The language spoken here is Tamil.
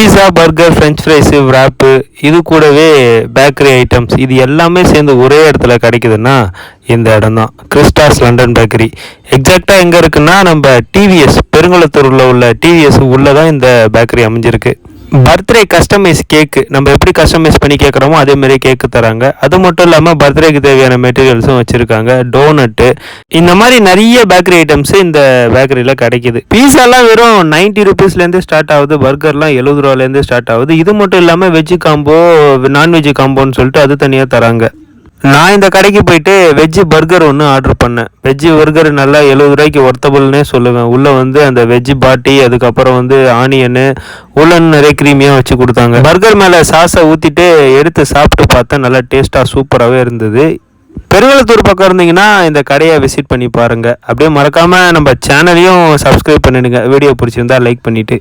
Pizza burger french fries wrap இது கூடவே பேக்கரி ஐட்டம்ஸ் இது எல்லாமே சேர்ந்து ஒரே இடத்துல கிடைக்குதுன்னா இந்த இடம் தான் கிறிஸ்டாஸ் லண்டன் பேக்கரி எக்ஸாக்டாக எங்கே இருக்குன்னா நம்ம டிவிஎஸ் பெருங்குளத்தூரில் உள்ள டிவிஎஸ் உள்ளே தான் இந்த பேக்கரி அமைஞ்சிருக்கு. பர்த்டே கஸ்டமைஸ் கேக்கு நம்ம எப்படி கஸ்டமைஸ் பண்ணி கேட்குறோமோ அதே மாதிரி கேக்கு தராங்க. அது மட்டும் இல்லாமல் பர்த்டேக்கு தேவையான மெட்டீரியல்ஸும் வச்சுருக்காங்க. டோனட்டு இந்த மாதிரி நிறைய பேக்கரி ஐட்டம்ஸ் இந்த பேக்கரியில் கிடைக்குது. பீஸாலாம் வெறும் நைன்ட்டி ருபீஸ்லேருந்து ஸ்டார்ட் ஆகுது. பர்கர்லாம் எழுபது ரூபாலேருந்து ஸ்டார்ட் ஆகுது. இது மட்டும் இல்லாமல் வெஜ்ஜு காம்போ நான்வெஜ் காம்போன்னு சொல்லிட்டு அது தனியாக தராங்க. நான் இந்த கடைக்கு போயிட்டு வெஜ்ஜு பர்கர் ஒன்று ஆர்டர் பண்ணேன். வெஜ்ஜு பர்கர் நல்லா எழுபது ரூபாய்க்கு ஒர்த்தபுள்னே சொல்லுவேன். உள்ளே வந்து அந்த வெஜ்ஜு பாட்டி அதுக்கப்புறம் வந்து ஆனியனு உள்ளன் நிறைய க்ரீமியாக வச்சு கொடுத்தாங்க. பர்கர் மேலே சாஸை ஊற்றிட்டு எடுத்து சாப்பிட்டு பார்த்தேன். நல்லா டேஸ்ட்டாக சூப்பராகவே இருந்தது. பெருங்கலத்தூர் பக்கம் இருந்தீங்கன்னா இந்த கடையை விசிட் பண்ணி பாருங்கள் அப்படியே மறக்காமல் நம்ம சேனலையும் சப்ஸ்கிரைப் பண்ணிடுங்க. வீடியோ பிடிச்சிருந்தா லைக் பண்ணிவிட்டு